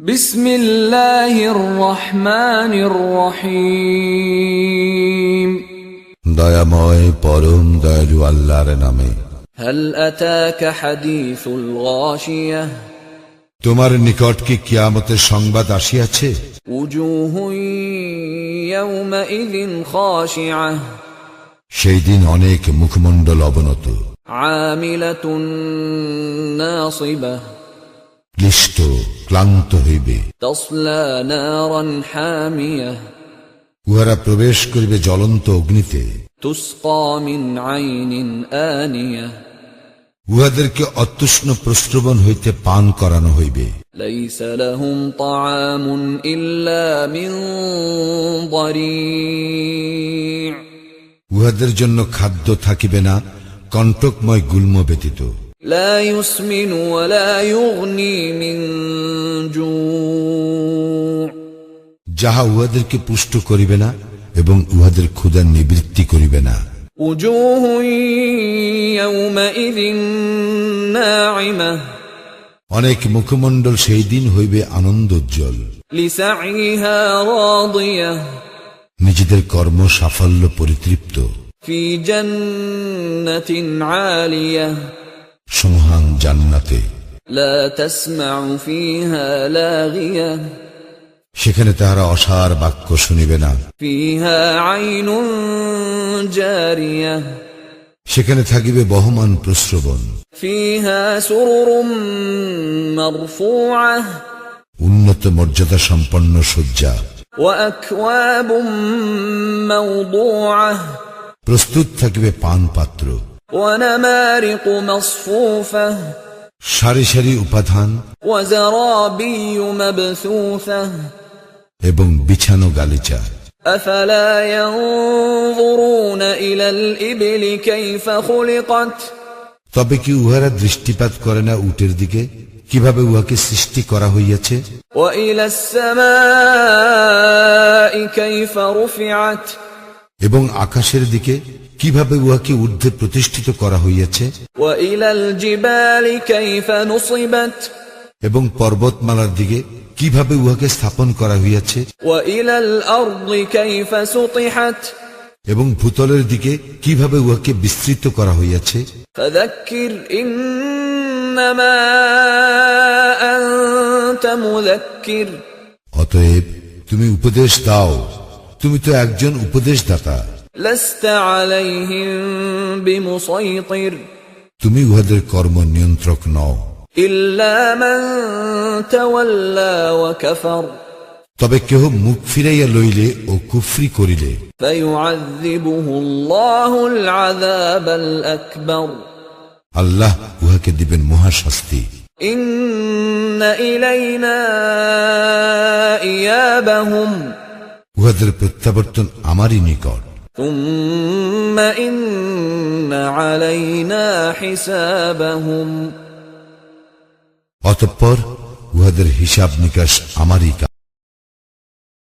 بسم الله الرحمن الرحيم দয়াময় পরম দয়ালু আল্লাহর নামে هل أتاك حديث الغاشية তোমার নিকট কি কিয়ামতের সংবাদ আসিয়াছে وجوه يومئذ خاشعة সেই দিন অনেক মুখমণ্ডল অবনত عاملة ناصبة ক্লিষ্ট ক্লান্ত হইবে। উহারা প্রবেশ করিবে জ্বলন্ত অগ্নিতে। উহাদেরকে অতুষ্ণ প্রশ্রবণ হইতে পান করানো হইবে। উহাদের জন্য খাদ্য থাকিবে না কণ্টকময় গুল্ম ব্যতীত। لا يسمن ولا يغني من جوع যাহা উহাদেরকে পুষ্ট করিবে না এবং উহাদের ক্ষুধার নিবৃত্তি করিবে না وجوه يومئذ ناعمة অনেক মুখমণ্ডল সেই দিন হইবে আনন্দোজ্জ্বল لسعيها راضية নিজেদের কর্ম সাফল্য পরিতৃপ্ত في جنة عالية সুমহান জান্নাতে। সেখানে তাহারা অসার বাক্য শুনিবে না। সেখানে থাকিবে বহমান প্রশ্রবণ উন্নত মর্যাদা সম্পন্ন শয্যা। প্রস্তুত থাকিবে পান পাত্র ونمارق مصفوفة সারি সারি উপাধান وزرابي مبثوثة এবং বিছানো গালিচা أفلا ينظرون إلى الإبل كيف خلقت তবে কি উহারা দৃষ্টিপাত করে না উটের দিকে কিভাবে উহাকে সৃষ্টি করা হইয়াছে وإلى السماء كيف رفعت এবং আকাশের দিকে কীভাবে উহাকে ঊর্ধ্বে প্রতিষ্ঠিত করা হইয়াছে? এবং পর্বতমালার দিকে কীভাবে উহাকে স্থাপন করা হইয়াছে? এবং ভূতলের দিকে কীভাবে উহাকে বিস্তৃত করা হইয়াছে? অতএব তুমি উপদেশ দাও তুমি তো একজন উপদেশদাতা। তুমি উহাদের কর্ম নিয়ন্ত্রক নও। তবে কেহ মুখ ফিরাইয়া লইলে ও কুফরি করিলে। আল্লাহ উহাকে দিবেন মহাশাস্তি। ইন্না ইলাইনা ইয়াবাহুম। উহাদের প্রত্যাবর্তন আমারই নিকট ثم إن علينا حسابهم অতঃপর উহাদের হিসাব নিকাশ আমারই কাজ